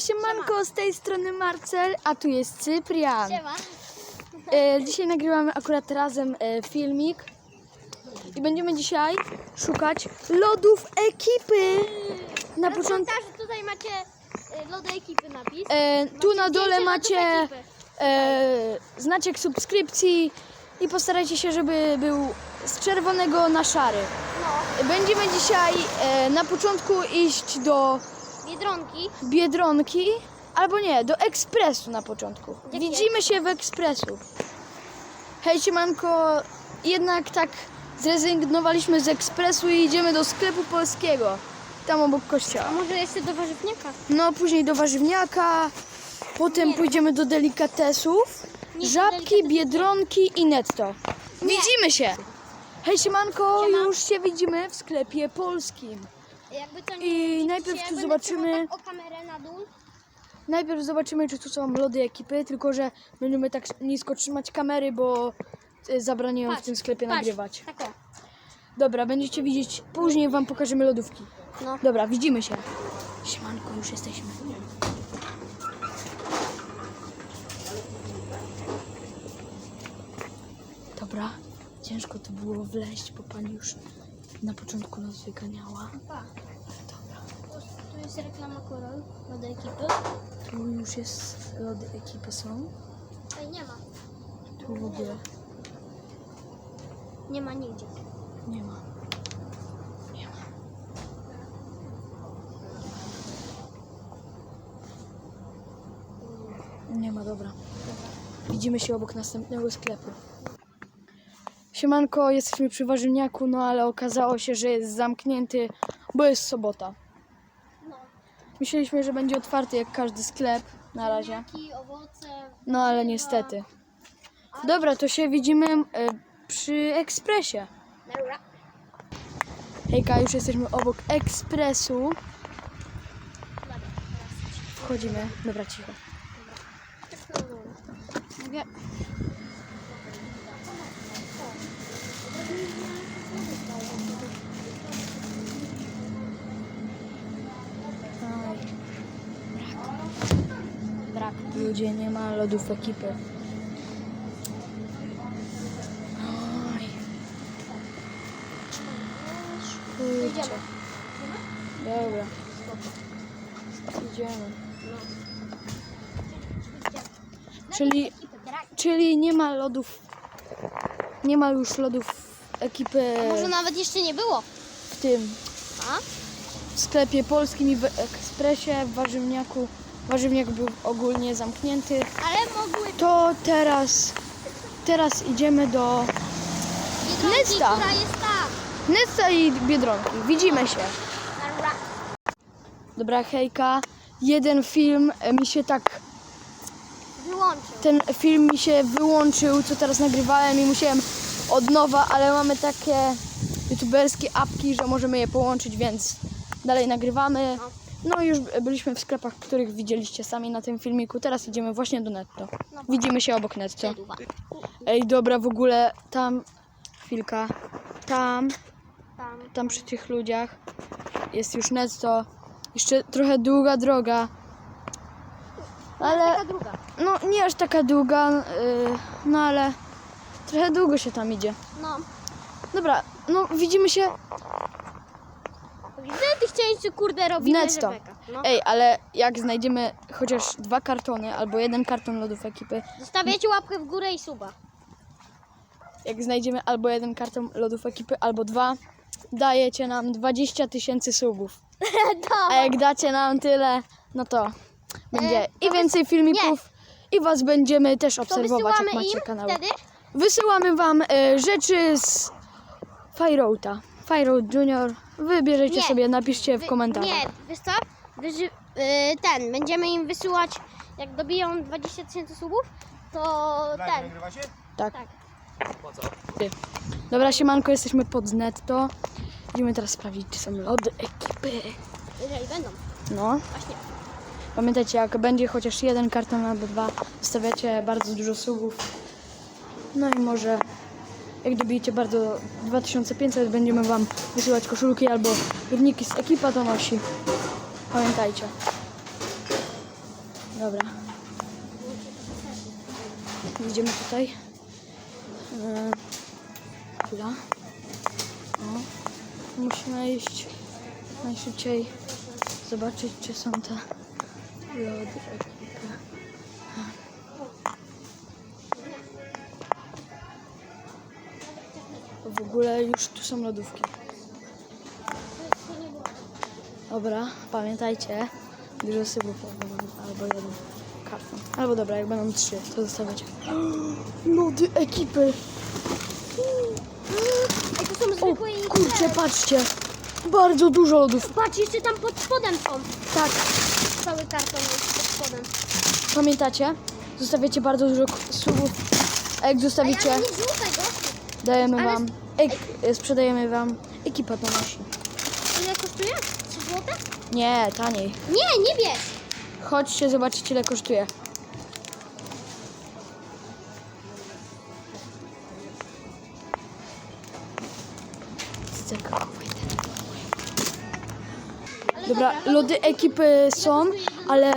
Siemanko, z tej strony Marcel, a tu jest Cyprian. Siema. E, dzisiaj nagrywamy akurat razem e, filmik i będziemy dzisiaj szukać lodów ekipy. Na początku, tutaj macie y, lody ekipy napis. e, tu na dole zdjęcie macie lodów ekipy. e, znaczek subskrypcji i postarajcie się, żeby był z czerwonego na szary. No, Będziemy dzisiaj e, na początku iść do Biedronki. Biedronki, albo nie, do Ekspresu na początku. Jaki Widzimy się w Ekspresu. Hej, siemanko, jednak tak zrezygnowaliśmy z Ekspresu i idziemy do sklepu polskiego, tam obok kościoła. A może jeszcze do warzywniaka? No, później do warzywniaka, potem Nie. pójdziemy do delikatesów, Nie, do żabki, delikatesów. biedronki i netto. Widzimy się! Hej, siemanko, Siema. już się widzimy w sklepie polskim. Jakby to nie I najpierw tu zobaczymy- Tak o kamerę na dół. Najpierw zobaczymy, czy tu są lody ekipy, tylko że będziemy tak nisko trzymać kamery, bo y, zabraniają w Patrz, tym sklepie patrz, nagrywać. Tak o. Dobra, będziecie widzieć, później wam pokażemy lodówki. No. Dobra, widzimy się. Siemanko, już jesteśmy. Dobra, ciężko tu było wleźć, bo pani już na początku nas wyganiała. Pa. Dobra, Tu, jest reklama Korol, lody ekipy. tu już jest, lody ekipy są. Tutaj nie ma. Tu w ogóle Nie ma nigdzie. Nie ma. Nie ma. Nie ma, dobra. Widzimy się obok następnego sklepu. Siemanko, jesteśmy przy warzywniaku, no ale okazało się, że jest zamknięty, bo jest sobota. No. Myśleliśmy, że będzie otwarty jak każdy sklep na razie. Owoce. No ale warzywa. niestety. Dobra, to się widzimy e, przy ekspresie. Dobra. Hejka, już jesteśmy obok ekspresu. Dobra, Wchodzimy. Dobra, cicho. teraz. Mówię. Brak. ludzie, nie ma lodów ekipy. Oj. Kurczę. Dobra. Idziemy. Czyli, czyli nie ma lodów. Nie ma już lodów ekipy Może nawet jeszcze nie było. w tym A? w sklepie polskim i w ekspresie, w warzywniaku. Warzywniak był ogólnie zamknięty. Ale mogły To teraz, teraz idziemy do Biedronki, Nesta. która jest tam. Nesta i Biedronki. Widzimy się. Dobra. Dobra, hejka. Jeden film e, mi się tak, Wyłączył. ten film mi się wyłączył, co teraz nagrywałem i musiałem od nowa, ale mamy takie youtuberskie apki, że możemy je połączyć, więc dalej nagrywamy. No już byliśmy w sklepach, których widzieliście sami na tym filmiku. Teraz idziemy właśnie do Netto. No. Widzimy się obok Netto. Ej, dobra, w ogóle tam, chwilka, tam, Tam. przy tych ludziach jest już Netto. Jeszcze trochę długa droga. Ale, no nie aż taka długa, yy, no ale trochę długo się tam idzie. No. Dobra, no widzimy się. Co kurde robić Netto. No. Ej, ale jak znajdziemy chociaż dwa kartony albo jeden karton lodów ekipy, Zostawiacie łapkę w górę i suba. jak znajdziemy albo jeden karton lodów ekipy, albo dwa, dajecie nam 20 tysięcy subów. A jak dacie nam tyle, no to będzie E, to i więcej filmików i was będziemy też To obserwować, jak wysyłamy macie im kanały. wtedy? Wysyłamy wam e, rzeczy z Fireouta. Fireout Junior. Wybierzecie Nie. sobie, napiszcie w Wy- komentarzach. Nie, wiesz co? Wyży, y, ten, będziemy im wysyłać, jak dobiją 20 tysięcy subów, to Live ten. nagrywacie? Tak. Tak. Po co? Dobra, siemanko, jesteśmy pod netto. Idziemy teraz sprawdzić, czy są lody ekipy. Jeżeli będą. No, Właśnie. pamiętajcie, jak będzie chociaż jeden karton albo dwa, zostawiacie bardzo dużo subów. No i może jak dobijecie bardzo 2500, będziemy wam wysyłać koszulki albo pierniki z ekipa to nosi. Pamiętajcie. Dobra. Idziemy tutaj. E, Chwila. O. Musimy iść najszybciej zobaczyć, czy są te lody W ogóle już tu są lodówki. Dobra, pamiętajcie, dużo sypów albo, jeden karton. Albo dobra, jak będą trzy, to zostawiacie. Lody ekipy! Ej, to są O zwykłe i kurczę, patrzcie! Bardzo dużo lodów. Patrz, jeszcze tam pod spodem są. Tak, Cały karton jest pod spodem. pamiętacie? Zostawiacie bardzo dużo k- subów. A jak Ej, zostawicie, ale nie dajemy ale- wam, ek, sprzedajemy wam ekipa to nosi. Ile kosztuje? 3 złote? Nie, taniej. Nie, nie bierz. Chodźcie zobaczyć ile kosztuje. Dobra, no lody ekipy są, ale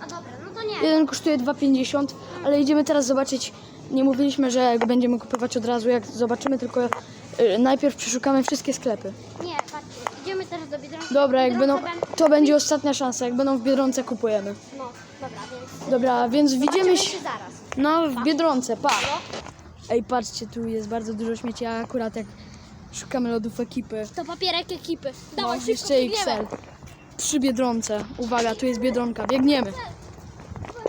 A dobra, no to nie. jeden kosztuje 2,50, ale idziemy teraz zobaczyć. Nie mówiliśmy, że będziemy kupować od razu, jak zobaczymy, tylko y, najpierw przeszukamy wszystkie sklepy. Nie, patrzcie, idziemy teraz do Biedronki. Dobra, jak będą, Biedronka ben- to będzie ostatnia szansa, jak będą w Biedronce kupujemy. No, dobra, więc Dobra, więc widzimy zobaczymy się, się zaraz. no w Biedronce, pa. No, Ej, patrzcie, tu jest bardzo dużo śmieci, a akurat jak szukamy lodów ekipy. to papierek ekipy. No, Dawaj, szybko jeszcze biegniemy. XL. Przy Biedronce. Uwaga, tu jest Biedronka. Biegniemy.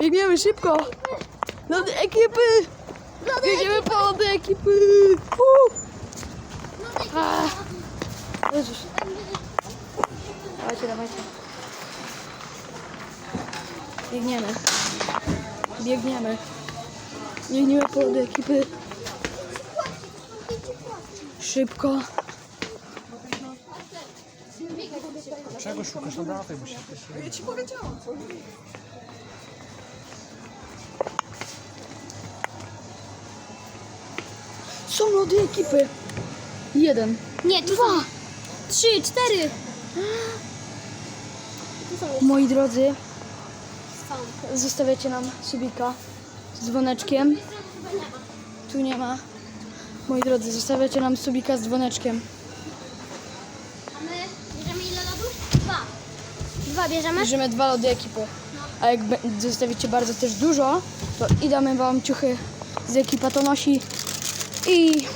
Biegniemy szybko. Lody ekipy. Biegniemy po lody ekipy. A. Jezus. Dawajcie, dawajcie. Biegniemy. Biegniemy. Biegniemy po lody ekipy. Szybko. Czego szukasz na daty? Musi Są lody ekipy. Jeden. Nie, tu Dwa. trzy, cztery. Moi drodzy, zostawiacie nam subika z dzwoneczkiem. Tu nie ma. Moi drodzy, zostawiacie nam subika z dzwoneczkiem. A my bierzemy ile lodów? Dwa. Dwa bierzemy? Bierzemy dwa lody ekipy. A jak zostawicie bardzo też dużo, to i damy wam ciuchy z ekipa to nosi i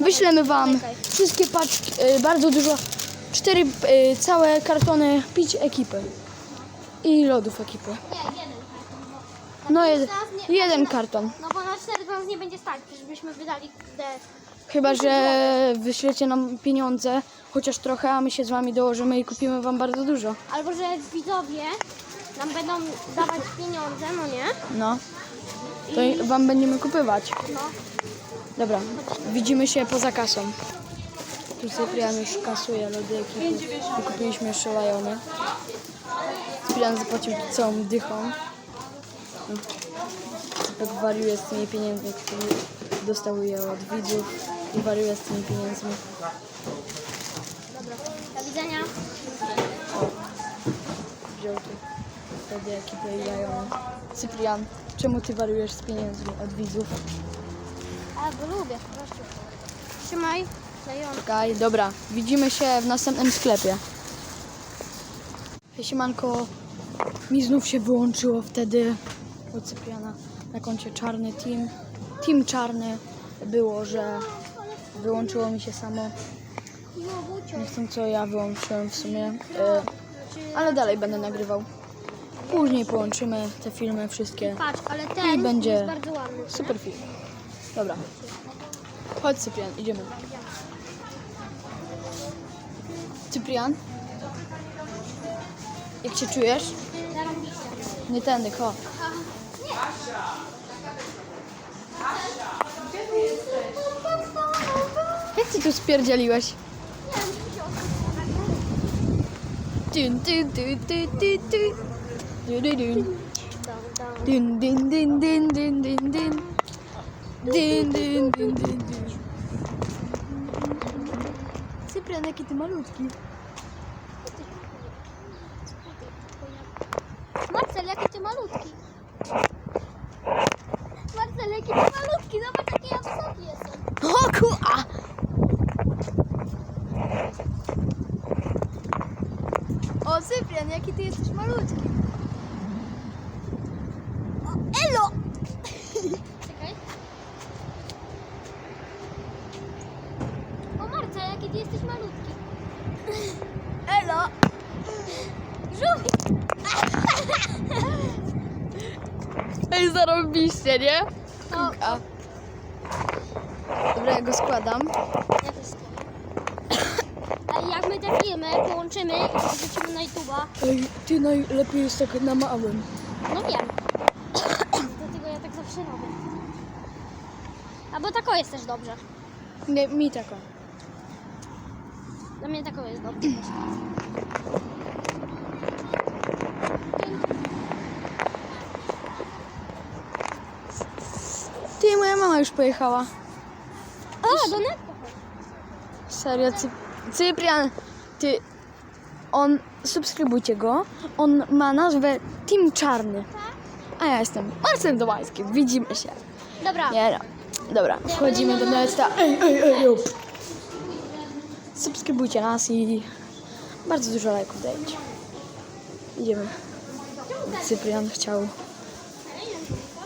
wyślemy wam wszystkie paczki, y, bardzo dużo, cztery y, całe kartony pić ekipy i lodów ekipy. Jeden. No jed, nas nie- jeden karton. No bo na cztery nas nie będzie stać, przecież byśmy wydali. Chyba, że wyślecie nam pieniądze, chociaż trochę, a my się z wami dołożymy i kupimy wam bardzo dużo. Albo że widzowie nam będą dawać pieniądze, no nie? No. To i wam będziemy kupywać. No. Dobra, widzimy się poza kasą. Tu Cyprian już kasuje lody ekipy. Kupiliśmy jeszcze lajony. Cyprian zapłacił całą dychą. Cypek wariuje z tymi pieniędzmi, które dostał je od widzów i wariuje z tymi pieniędzmi. Dobra. Do widzenia. Wziął tu ekipy i lajony. Cyprian, czemu ty wariujesz z pieniędzmi od widzów? A, bo lubię, proszę. Trzymaj. Czekaj, dobra, widzimy się w następnym sklepie. Siemanko, mi znów się wyłączyło wtedy u Cypriana na koncie czarny team. Team czarny było, że wyłączyło mi się samo. Nie wiem co ja wyłączyłem w sumie, e, ale dalej będę nagrywał. Później połączymy te filmy wszystkie. Patrz, ale ten I będzie- jest bardzo ładny. Super film. Dobra. Chodź Cyprian, idziemy. Cyprian? Jak się czujesz? Zarobiście. Nie tędy, ko. Jak ty tu spierdzieliłeś? Dyn, dyn, dyn, dyn, dyn, dyn. Dyn, dyn, dyn. Dyn, dyn, dyn, dyn, dyn, dyn, dyn. Dyn, dyn, dyn, dyn, dyn. Cyprian, jaki ty malutki. Marcel, jaki ty malutki. Marcel, jaki ty malutki, zobacz jaki ja wysoki jestem. O ku... A! O Cyprian, jaki ty jesteś malutki. O, elo! Czekaj. O Marcel, jaki ty jesteś malutki. Elo! Żółwik. Ej, zarobiście, nie? No, A. Dobra, ja go składam. ja też Ale jak my te filmy połączymy i wrzucimy na YouTube'a, Ej, ty najlepiej jest tak na małym. no wiem. Dlatego ja tak zawsze robię. Albo tako jest też dobrze. Nie, mi taka. Dla mnie tako jest dobrze. Ty, moja mama już pojechała. O, do netko. Serio, Cy Cyprian, ty, on, subskrybujcie go, on ma nazwę Team Czarny, a ja jestem Marcel Dołański, widzimy się. Dobra. Nie no, dobra, wchodzimy do Nesta, ej, ej, ej, ej. Subskrybujcie nas i bardzo dużo lajków dajcie. Idziemy. Cyprian chciał,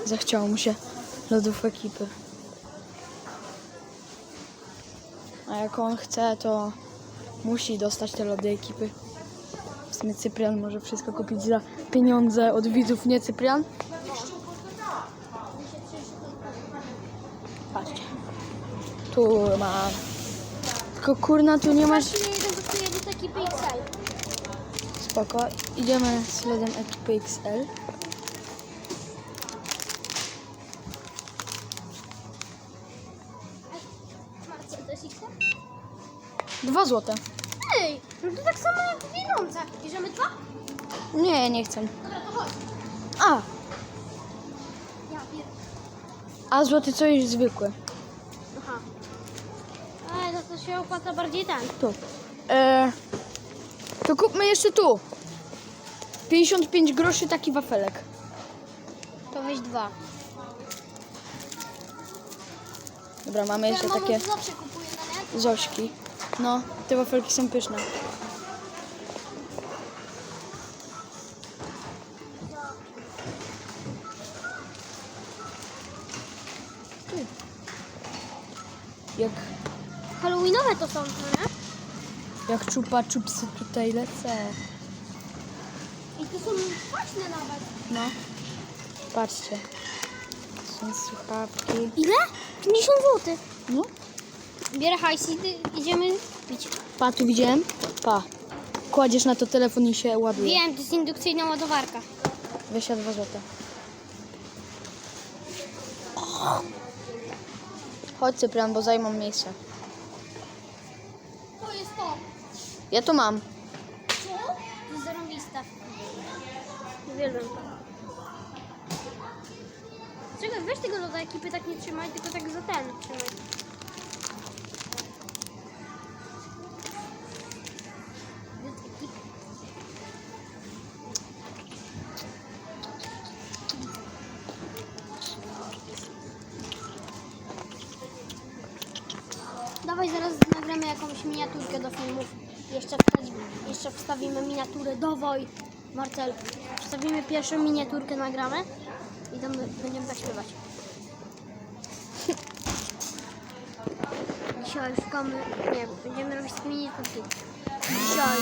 zachciało mu się lodów ekipy. A jak on chce, to musi dostać te lody ekipy. Sumie Cyprian może wszystko kupić za pieniądze od widzów, nie Cyprian? Patrzcie. Tu ma. Tylko kurna, tu nie masz. Spoko. Idziemy z lodem ekipy XL. Dwa złote. Ej, no to tak samo jak w pieniądzach. Bierzemy dwa? Nie, nie chcę. Dobra, to chodź. A, Ja bier... a złoty co jest zwykły. Aha. Ale no to się opłaca bardziej ten. Tu. E, to kupmy jeszcze tu. 55 groszy taki wafelek. To weź dwa. Dobra, mamy jeszcze Mama takie zawsze kupuje na net. zośki. No, te wafelki są pyszne. Tu. Jak, Halloweenowe to są, no nie? jak czupa czupsy tutaj lecę. I to są kwaśne nawet. No, patrzcie. Są słuchawki. Ile? 50 zł. No, Bierę hajs i idziemy pić. pa, tu widziałem. Pa. Kładziesz na to telefon i się ładuje. Wiem, to jest indukcyjna ładowarka. 22 zł. Chodź Cyprian, bo zajmą miejsce. To jest to. Ja tu mam. Co? To jest zarąbista. Uwielbiam to. Czekaj, weź tego loda ekipy tak nie trzymaj, tylko tak za ten trzymaj. Jeszcze wstawimy miniaturę. Dawaj, Marcel. Wstawimy pierwszą miniaturkę, nagramy i tam będziemy tak śpiewać. Dzisiaj szukamy, nie, będziemy robić miniaturki. Dzisiaj.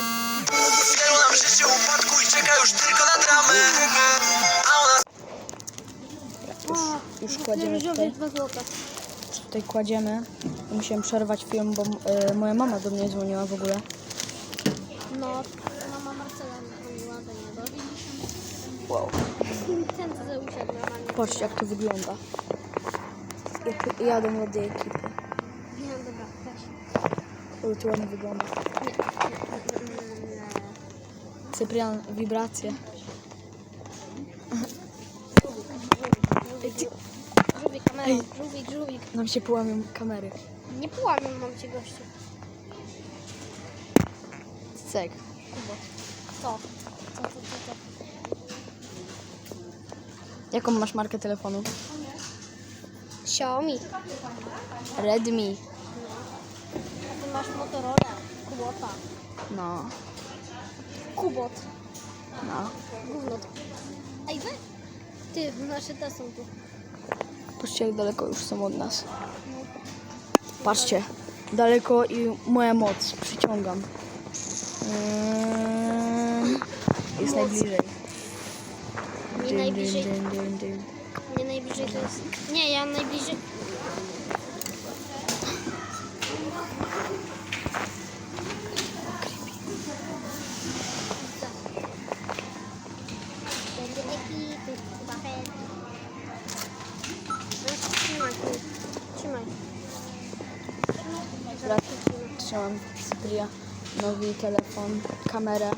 Wielu nam w życiu upadku i czeka już tylko na dramę A już kładziemy tutaj. Tutaj kładziemy. Musiałem przerwać film, bo e, moja mama do mnie dzwoniła w ogóle. No, mama Marcela dzwoniła do niego. Wow. Ten co usiadł normalnie. Patrzcie jak to wygląda. Jak jadą lody ekipy. Nie, dobra, weź. Ale to ładnie wygląda. Nie, nie, nie, nie. Cyprian, wibracje. Żółwik, kamera, Ej. żółwik, żółwik. Nam się połamią kamery. Nie połamię mam cię gościu. Jaką masz markę telefonu? Xiaomi. Redmi. A ty masz Motorola. Kubota. No, Kubot. no. Gówno. Ej, wy? Ty, nasze te są tu. Patrzcie, jak daleko już są od nas. Patrzcie, daleko i moja moc. Przyciągam. Jest najbliżej. Nie Dyn, najbliżej. dyn, dyn, dyn. Nie najbliżej to jest. Nie, ja najbliżej. Trzymaj, trzymaj. Trzymam Cypria, nowy telefon, kamerę.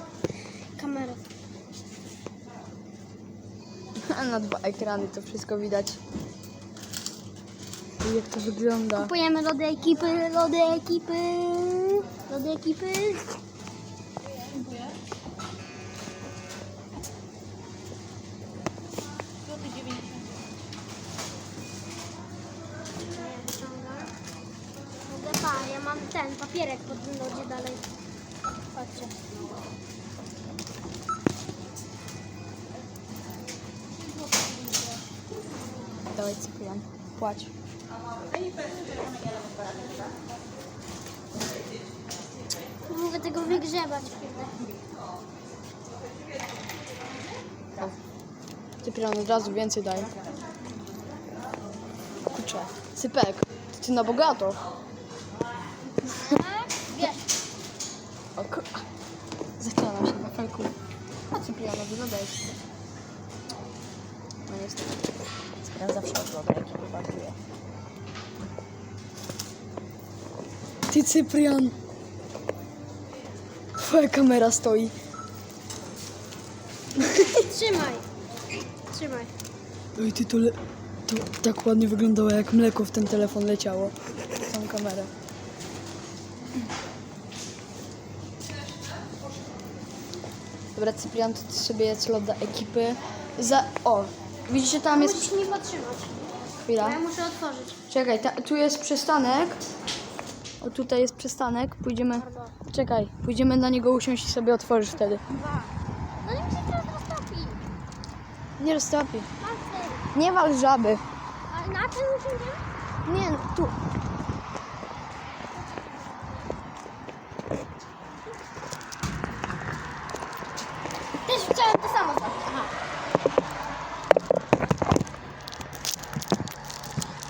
Kamerę. Na dwa ekrany to wszystko widać. I jak to wygląda. Kupujemy lody ekipy, lody ekipy, lody ekipy. Dawaj Cyprian, płać. Nie mogę tego wygrzebać, kurde. Od razu więcej daj. Kurczę, Cypek, to ty na bogato. Wiesz, O kur... Zaczyna nam się wafelku. A. No niestety. Cyprian zawsze ogląda ekipy walkuje. Ty Cyprian! Twoja kamera stoi. trzymaj. Trzymaj. Oj, ty to, le... to tak ładnie wyglądało, jak mleko w ten telefon leciało. W tą kamerę. Dobra, Cyprian, to ty sobie jedz loda ekipy. Za... O, widzicie, tam jest... Musisz mi potrzymać. Chwila. Ja muszę otworzyć. Czekaj, ta, tu jest przystanek. O, tutaj jest przystanek. Pójdziemy... Czekaj, pójdziemy na niego usiąść i sobie otworzysz wtedy. Dwa. No nie mi się teraz roztopi. Nie roztopi. Marcel, Nie wal żaby. a na czym usiądziemy? Nie, no, tu. Też chciałem to samo zrobić. Aha.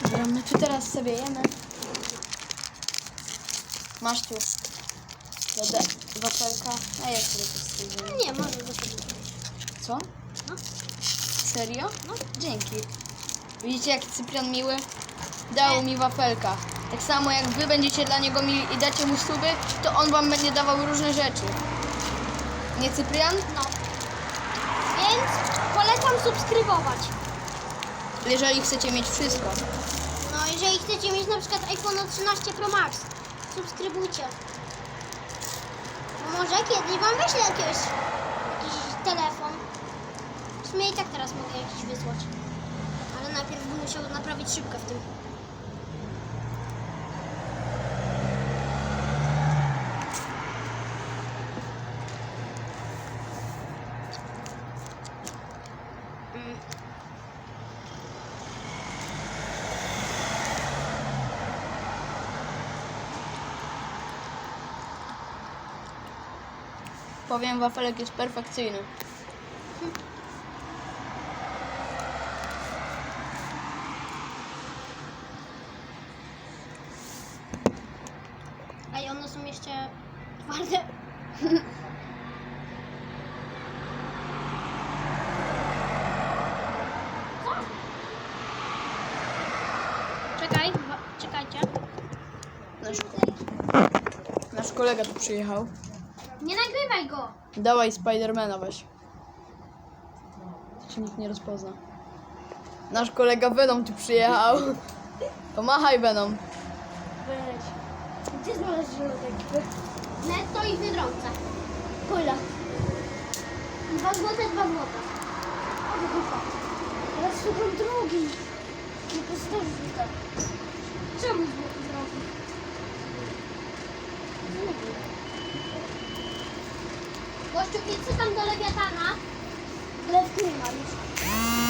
Dobra, my tu teraz sobie jemy. Masz tu lodę, wafelka. A jak sobie to? Nie, może sobie. Co? No. Serio? No, dzięki. Widzicie, jaki Cyprian miły? Dał mi wafelka. Tak samo jak wy będziecie dla niego mili i dacie mu suby, to on wam będzie dawał różne rzeczy. Nie Cyprian? No. Więc polecam subskrybować. Jeżeli chcecie mieć wszystko. No, jeżeli chcecie mieć na przykład iPhone 13 Pro Max, subskrybujcie. Może kiedyś wam wyślę jakiegoś, jakiś telefon. W sumie i tak teraz mogę jakiś wysłać. Ale najpierw bym musiał naprawić szybkę w tym. Mm. Powiem, wafelek jest perfekcyjny. A i one są jeszcze twarde. Czekaj, czekajcie. Nasz, nasz kolega tu przyjechał. Nie nagrywaj go! Dawaj Spidermana weź. Cię nikt nie rozpozna. Nasz kolega Venom tu przyjechał. Pomachaj Venom. Weź. Gdzie znaleźć żelodek? Netto i w Biedronce. Kula. Dwa złote, dwa złote. O, wybucha. Teraz Szukam drogi. Nie pozdrowił tak. Czemu z boku drogi? Gościu, idź tam do lewiatana. Nie ma już.